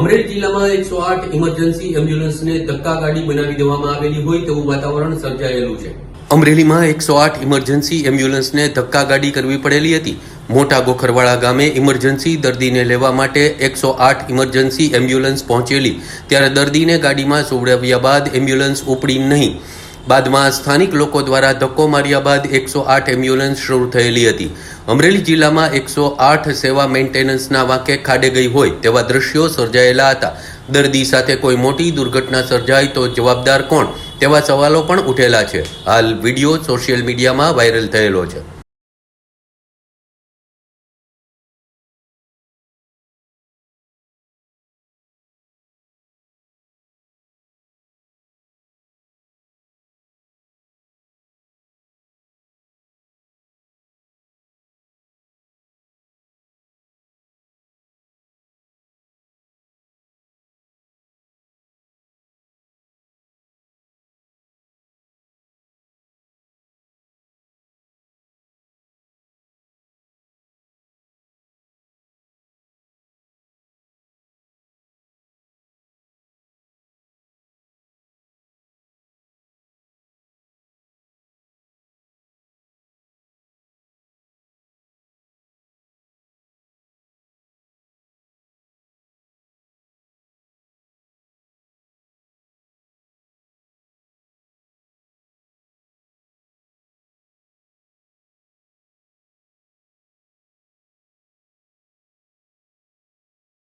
અમરેલી જિલ્લામાં એકસો આઠ ઇમરજન્સી એમ્બ્યુલન્સને ધક્કા ગાડી બનાવી દેવામાં આવેલી હોય તેવું વાતાવરણ સર્જાયેલું છે. અમરેલીમાં એકસો આઠ ઇમરજન્સી એમ્બ્યુલન્સને ધક્કા ગાડી કરવી પડેલી હતી. મોટા ગોખરવાળા ગામે ઇમરજન્સી દર્દીને લેવા માટે એકસો આઠ ઇમરજન્સી એમ્બ્યુલન્સ પહોંચેલી. ત્યારે દર્દીને ગાડીમાં સોવડાવ્યા બાદ એમ્બ્યુલન્સ ઉપડી નહીં. બાદમાં સ્થાનિક લોકો દ્વારા ધક્કો માર્યા બાદ એકસો આઠ એમ્બ્યુલન્સ શરૂ થયેલી હતી. અમરેલી જિલ્લામાં એકસો આઠ સેવા મેન્ટેનન્સના વાંકે ખાડે ગઈ હોય તેવા દ્રશ્યો સર્જાયેલા હતા. દર્દી સાથે કોઈ મોટી દુર્ઘટના સર્જાય તો જવાબદાર કોણ તેવા સવાલો પણ ઉઠેલા છે. હાલ વીડિયો સોશિયલ મીડિયામાં વાયરલ થયેલો છે.